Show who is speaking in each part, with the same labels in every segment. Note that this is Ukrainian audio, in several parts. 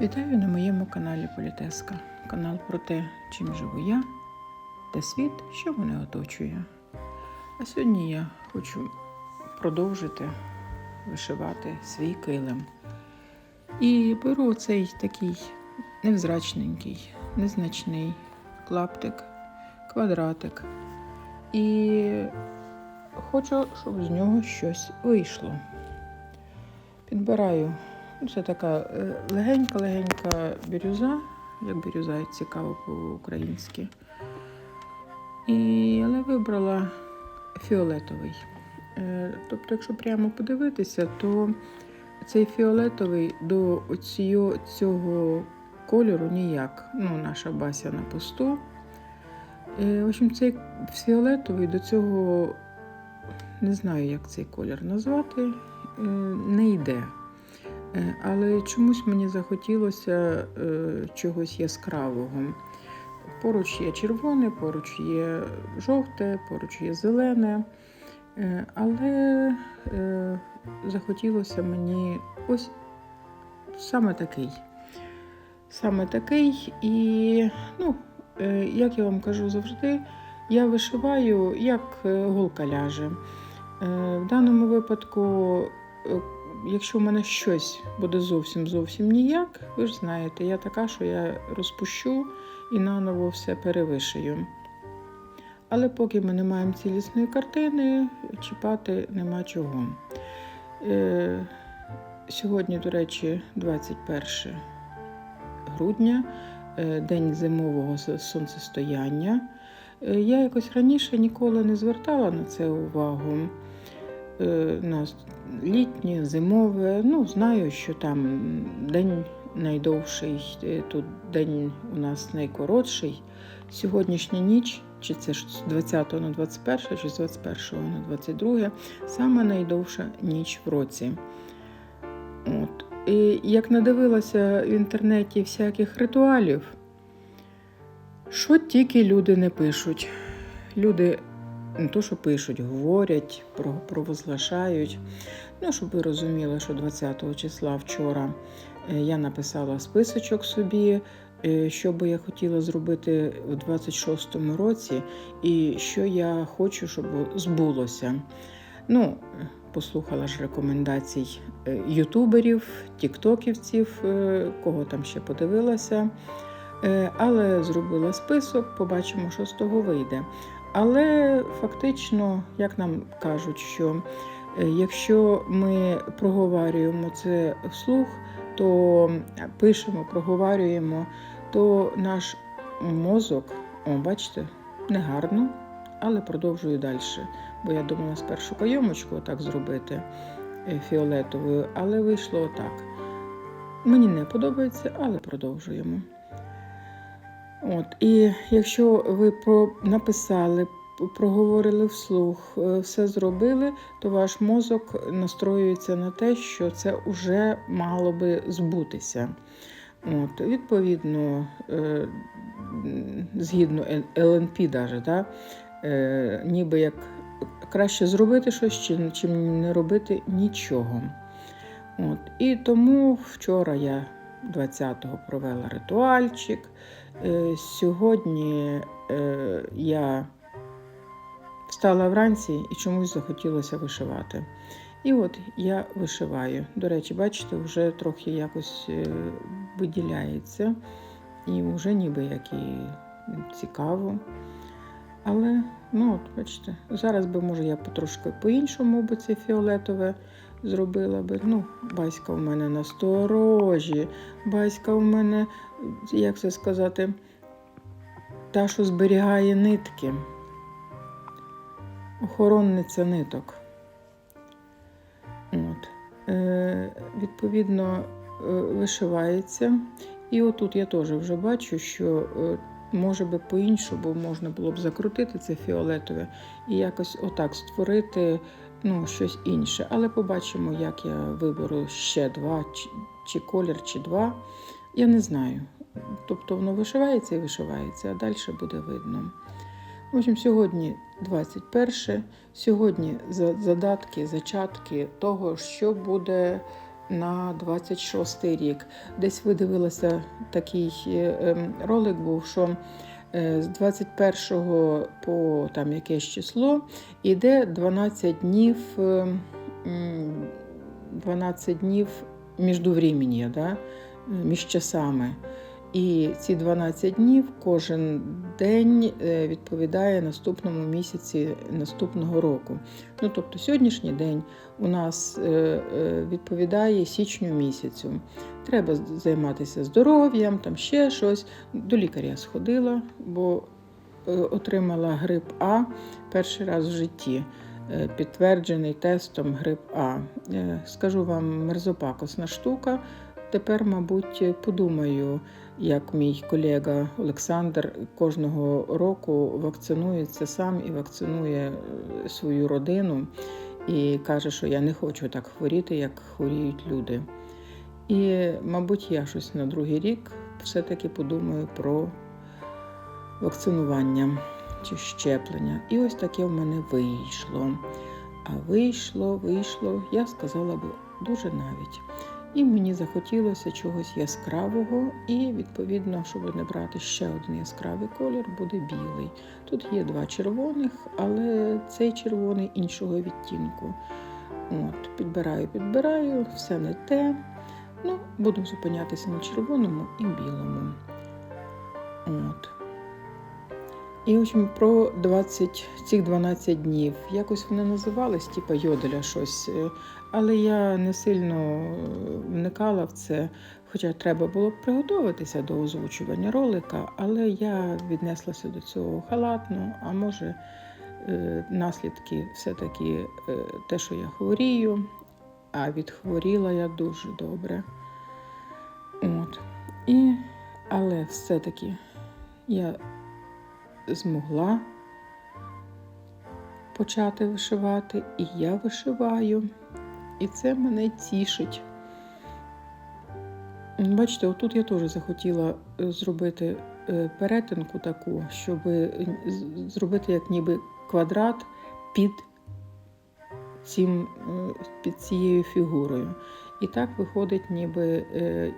Speaker 1: Вітаю на моєму каналі Політеска. Канал про те, чим живу я та світ, що мене оточує. А сьогодні я хочу продовжити вишивати свій килим. І беру цей такий невзрачненький, незначний клаптик, квадратик. І хочу, щоб з нього щось вийшло. Підбираю Це така легенька-легенька бірюза, як бірюза цікаво по-українськи. І, але вибрала фіолетовий. Е, Тобто, якщо прямо подивитися, то цей фіолетовий до оцього, цього кольору ніяк. Ну, наша бася на посту. Е, В общем, цей фіолетовий до цього не знаю, як цей колір назвати, е, не йде. Е, Але чомусь мені захотілося е, чогось яскравого. Поруч є червоне, поруч є жовте, поруч є зелене. Е, Але захотілося мені ось саме такий. Саме такий. І, ну, як я вам кажу завжди, я вишиваю, як голка ляже. В даному випадку якщо в мене щось буде зовсім зовсім ніяк, ви ж знаєте, я така, що я розпущу і наново все перевишию. Але поки ми не маємо цілісної картини, чіпати нема чого. Е, Сьогодні, до речі, 21 грудня, е, день зимового сонцестояння. Е, Я якось раніше ніколи не звертала на це увагу. Е, на літнє, зимове. Ну, знаю, що там день найдовший, е, тут день у нас найкоротший. Сьогоднішня ніч, чи це ж з 20 на 21, чи з 21 на 22, саме найдовша ніч в році. От. І як надивилася в інтернеті всяких ритуалів, що тільки люди не пишуть. Люди не то, що пишуть, говорять, про, провозглашають. Ну, щоб ви розуміли, що 20 числа вчора е, я написала списочок собі, е, що би я хотіла зробити у 26-му році, і що я хочу, щоб збулося. Ну, послухала ж рекомендацій е, ютуберів, тіктоківців, кого там ще подивилася. Але зробила список, побачимо, що з того вийде. Але фактично, як нам кажуть, що е, якщо ми проговорюємо це вслух, то пишемо, проговорюємо, то наш мозок, о, бачите, негарно, але продовжую далі. Бо я думала спершу кайомочку отак зробити е, фіолетовою, але вийшло отак. Мені не подобається, але продовжуємо. От, і якщо ви про написали, проговорили вслух, е, все зробили, то ваш мозок настроюється на те, що це вже мало би збутися. От, відповідно, е, згідно ЛНП, даже, да, е, ніби як краще зробити щось, чим, не робити нічого. От, і тому вчора я 20-го провела ритуальчик. Е, Сьогодні е, я встала вранці і чомусь захотілося вишивати. І от я вишиваю. До речі, бачите, вже трохи якось е, виділяється, і вже ніби як і цікаво. Але, ну от, бачите, зараз би, може, я потрошки по-іншому би це фіолетове зробила би. Ну, батька в мене насторожі, батька в мене, як це сказати, та, що зберігає нитки, охоронниця ниток. От. Е, відповідно, е, вишивається. І отут я теж вже бачу, що е, може би по-іншому можна було б закрутити це фіолетове і якось отак створити ну, щось інше. Але побачимо, як я виберу ще два, чи, чи колір, чи два. Я не знаю. Тобто воно вишивається і вишивається, а далі буде видно. В общем, сьогодні 21. Сьогодні задатки, зачатки того, що буде на 26 рік. Десь ви дивилися такий е, ем, ролик був, що з 21 по там якесь число іде 12 днів, е, 12 днів між да? між часами. І ці 12 днів кожен день е, відповідає наступному місяці наступного року. Ну, тобто сьогоднішній день у нас е, е, відповідає січню місяцю. Треба займатися здоров'ям, там ще щось. До лікаря сходила, бо отримала грип А перший раз в житті. Підтверджений тестом грип А. Скажу вам, мерзопакосна штука. Тепер, мабуть, подумаю, як мій колега Олександр кожного року вакцинується сам і вакцинує е, свою родину і каже, що я не хочу так хворіти, як хворіють люди. І, мабуть, я щось на другий рік все-таки подумаю про вакцинування чи щеплення. І ось таке в мене вийшло. А вийшло, вийшло, я сказала би, дуже навіть. І мені захотілося чогось яскравого, і, відповідно, щоб не брати ще один яскравий колір, буде білий. Тут є два червоних, але цей червоний іншого відтінку. От, підбираю, підбираю, все не те. Ну, будемо зупинятися на червоному і білому. От. І в общем, про 20, цих 12 днів. Якось вони називались, типа йоделя щось. Але я не сильно е, вникала в це, хоча треба було б приготуватися до озвучування ролика, але я віднеслася до цього халатно, а може, е, наслідки все-таки е, те, що я хворію, а відхворіла я дуже добре. От. І, але все-таки я змогла почати вишивати, і я вишиваю, і це мене тішить. Бачите, отут я теж захотіла е, зробити е, перетинку таку, щоб е, зробити як ніби квадрат під, цим, під цією фігурою. І так виходить, ніби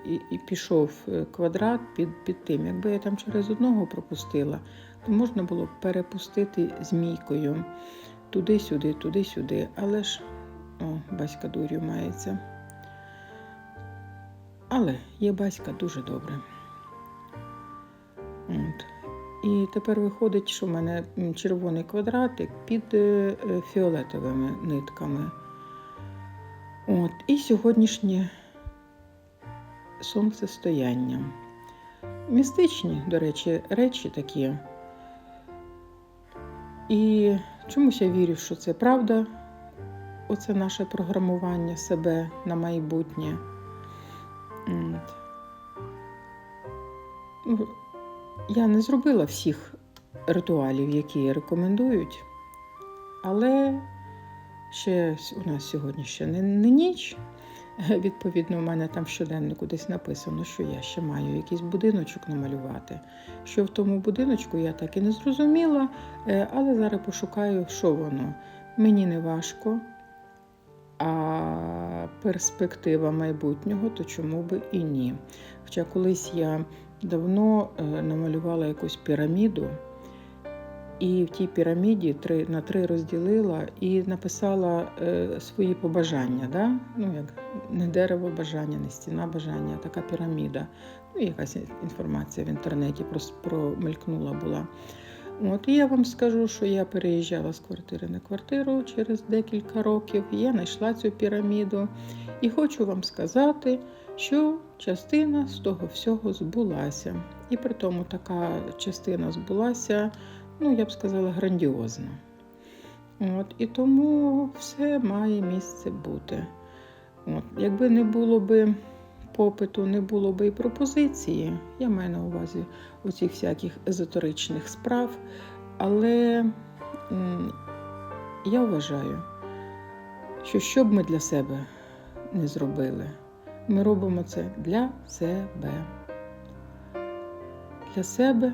Speaker 1: і, і пішов квадрат під, під тим. Якби я там через одного пропустила, то можна було б перепустити змійкою туди-сюди, туди-сюди. Але ж о, батька дурю мається. Але є батька дуже добре. От. І тепер виходить, що в мене червоний квадратик під е, фіолетовими нитками. От. І сьогоднішнє сонцестояння. Містичні, до речі, речі такі. І чомусь я вірю, що це правда. Оце наше програмування себе на майбутнє. Ну, Я не зробила всіх ритуалів, які рекомендують, але ще у нас сьогодні ще не, не ніч. Відповідно, у мене там в щоденнику десь написано, що я ще маю якийсь будиночок намалювати. Що в тому будиночку я так і не зрозуміла, е, але зараз пошукаю, що воно. Мені не важко, а перспектива майбутнього, то чому би і ні. Хоча колись я давно е, намалювала якусь піраміду, і в тій піраміді три, на три розділила і написала е, свої побажання. Да? Ну, як не дерево бажання, не стіна бажання, а така піраміда. Ну, якась інформація в інтернеті промелькнула була. От, і я вам скажу, що я переїжджала з квартири на квартиру через декілька років. Я знайшла цю піраміду і хочу вам сказати, що частина з того всього збулася. І при тому така частина збулася, ну я б сказала, грандіозна. От, і тому все має місце бути. От, якби не було би попиту, не було би і пропозиції, я маю на увазі оцих всяких езотеричних справ. Але я вважаю, що що б ми для себе не зробили, ми робимо це для себе. Для себе,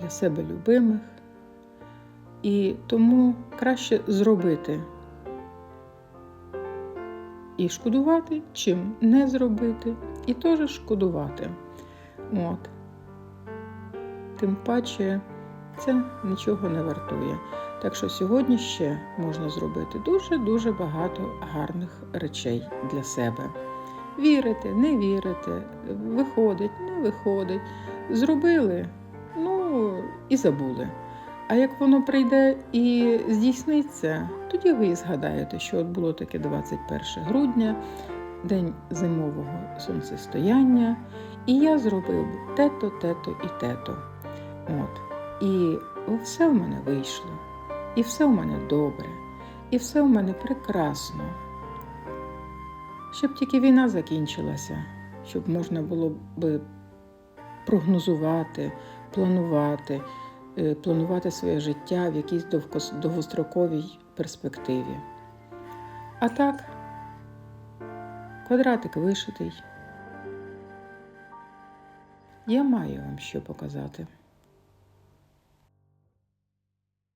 Speaker 1: для себе любимих. І тому краще зробити і шкодувати, чим не зробити, і теж шкодувати. От. Тим паче це нічого не вартує. Так що сьогодні ще можна зробити дуже-дуже багато гарних речей для себе. Вірити, не вірити, виходить, не виходить. Зробили, ну і забули. А як воно прийде і здійсниться, тоді ви і згадаєте, що от було таке 21 грудня, день зимового сонцестояння, і я зробив те-то, те-то і те-то. От. І все в мене вийшло, і все в мене добре, і все в мене прекрасно. Щоб тільки війна закінчилася, щоб можна було би прогнозувати, планувати, планувати своє життя в якійсь довгос- довгостроковій перспективі. А так, квадратик вишитий. Я маю вам що показати.